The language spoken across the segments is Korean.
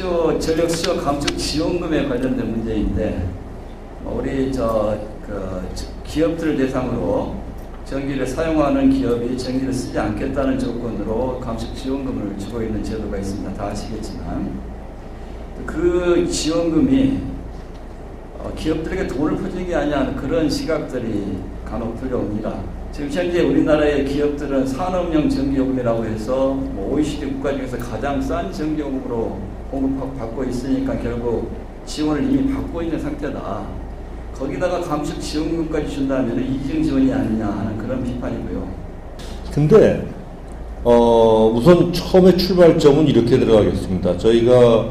수요 전력 수요 감축 지원금에 관련된 문제인데 어, 우리 저 그 기업들을 대상으로 전기를 사용하는 기업이 전기를 쓰지 않겠다는 조건으로 감축 지원금을 주고 있는 제도가 있습니다. 다 아시겠지만 그 지원금이 어, 기업들에게 돈을 퍼주는 게 아니야 그런 시각들이 간혹 들려옵니다. 지금 현재 우리나라의 기업들은 산업용 전기요금이라고 해서 뭐 OECD 국가 중에서 가장 싼 전기요금으로 공급받고 있으니까 결국 지원을 이미 받고 있는 상태다. 거기다가 감축 지원금까지 준다면 이중 지원이 아니냐 하는 그런 비판이고요. 근데 어, 우선 처음에 출발점은 이렇게 들어가겠습니다. 저희가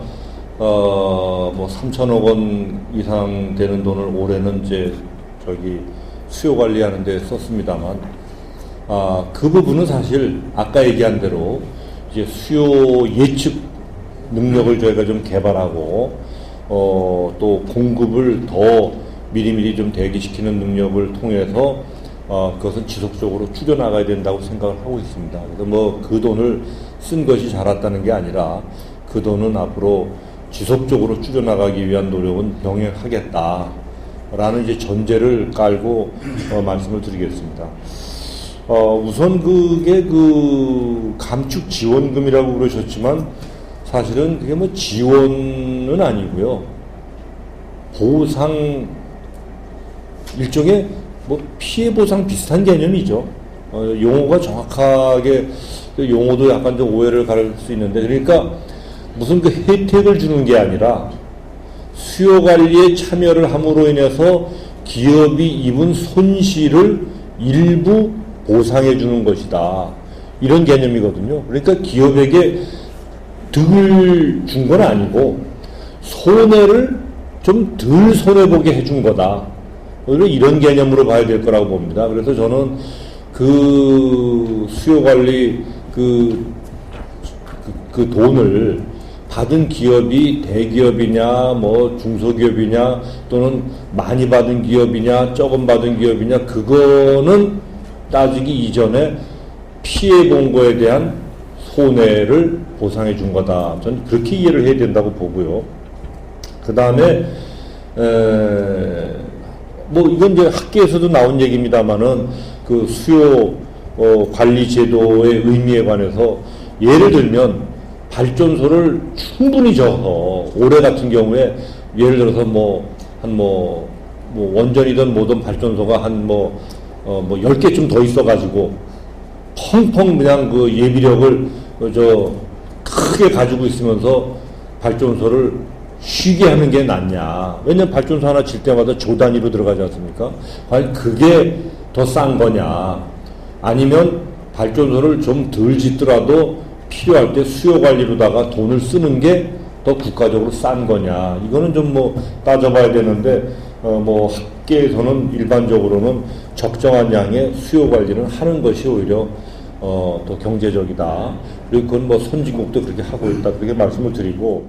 어, 뭐 3천억 원 이상 되는 돈을 올해는 이제 저기 수요 관리하는 데 썼습니다만 아, 그 부분은 사실 아까 얘기한 대로 이제 수요 예측 능력을 저희가 좀 개발하고 어, 또 공급을 더 미리미리 좀 대기시키는 능력을 통해서 어, 그것은 지속적으로 줄여나가야 된다고 생각을 하고 있습니다. 그래서 뭐 그 돈을 쓴 것이 잘 왔다는 게 아니라 그 돈은 앞으로 지속적으로 줄여나가기 위한 노력은 병행하겠다 라는 이제 전제를 깔고 어, 말씀을 드리겠습니다. 어, 우선 그게 그 감축 지원금이라고 그러셨지만 사실은 그게 뭐 지원은 아니고요. 보상 일종의 뭐 피해 보상 비슷한 개념이죠. 어, 용어가 정확하게 그 용어도 약간 좀 오해를 가를 수 있는데 그러니까 무슨 그 혜택을 주는 게 아니라 수요 관리에 참여를 함으로 인해서 기업이 입은 손실을 일부 보상해 주는 것이다. 이런 개념이거든요. 그러니까 기업에게 득을 준 건 아니고 손해를 좀 덜 손해보게 해준 거다. 이런 개념으로 봐야 될 거라고 봅니다. 그래서 저는 그 수요 관리 그, 그, 그 돈을 받은 기업이 대기업이냐, 뭐 중소기업이냐, 또는 많이 받은 기업이냐, 조금 받은 기업이냐, 그거는 따지기 이전에 피해 본 거에 대한 손해를 보상해 준 거다. 저는 그렇게 이해를 해야 된다고 보고요. 그 다음에, 뭐 이건 이제 학계에서도 나온 얘기입니다만은 그 수요 어, 관리 제도의 의미에 관해서 예를 들면 발전소를 충분히 져서 올해 같은 경우에 예를 들어서 뭐한뭐뭐 원전이든 뭐든 발전소가 한뭐 어뭐 10개쯤 더 있어 가지고 펑펑 그냥 그 예비력을 그저 크게 가지고 있으면서 발전소를 쉬게 하는 게 낫냐. 왜냐면 발전소 하나 질 때마다 조 단위로 들어가지 않습니까? 과연 그게 더 싼 거냐. 아니면 발전소를 좀 덜 짓더라도 필요할 때 수요 관리로다가 돈을 쓰는 게 더 국가적으로 싼 거냐. 이거는 좀 뭐 따져봐야 되는데, 어, 뭐 학계에서는 일반적으로는 적정한 양의 수요 관리를 하는 것이 오히려 어, 더 경제적이다. 그리고 그건 뭐 선진국도 그렇게 하고 있다. 그렇게 말씀을 드리고,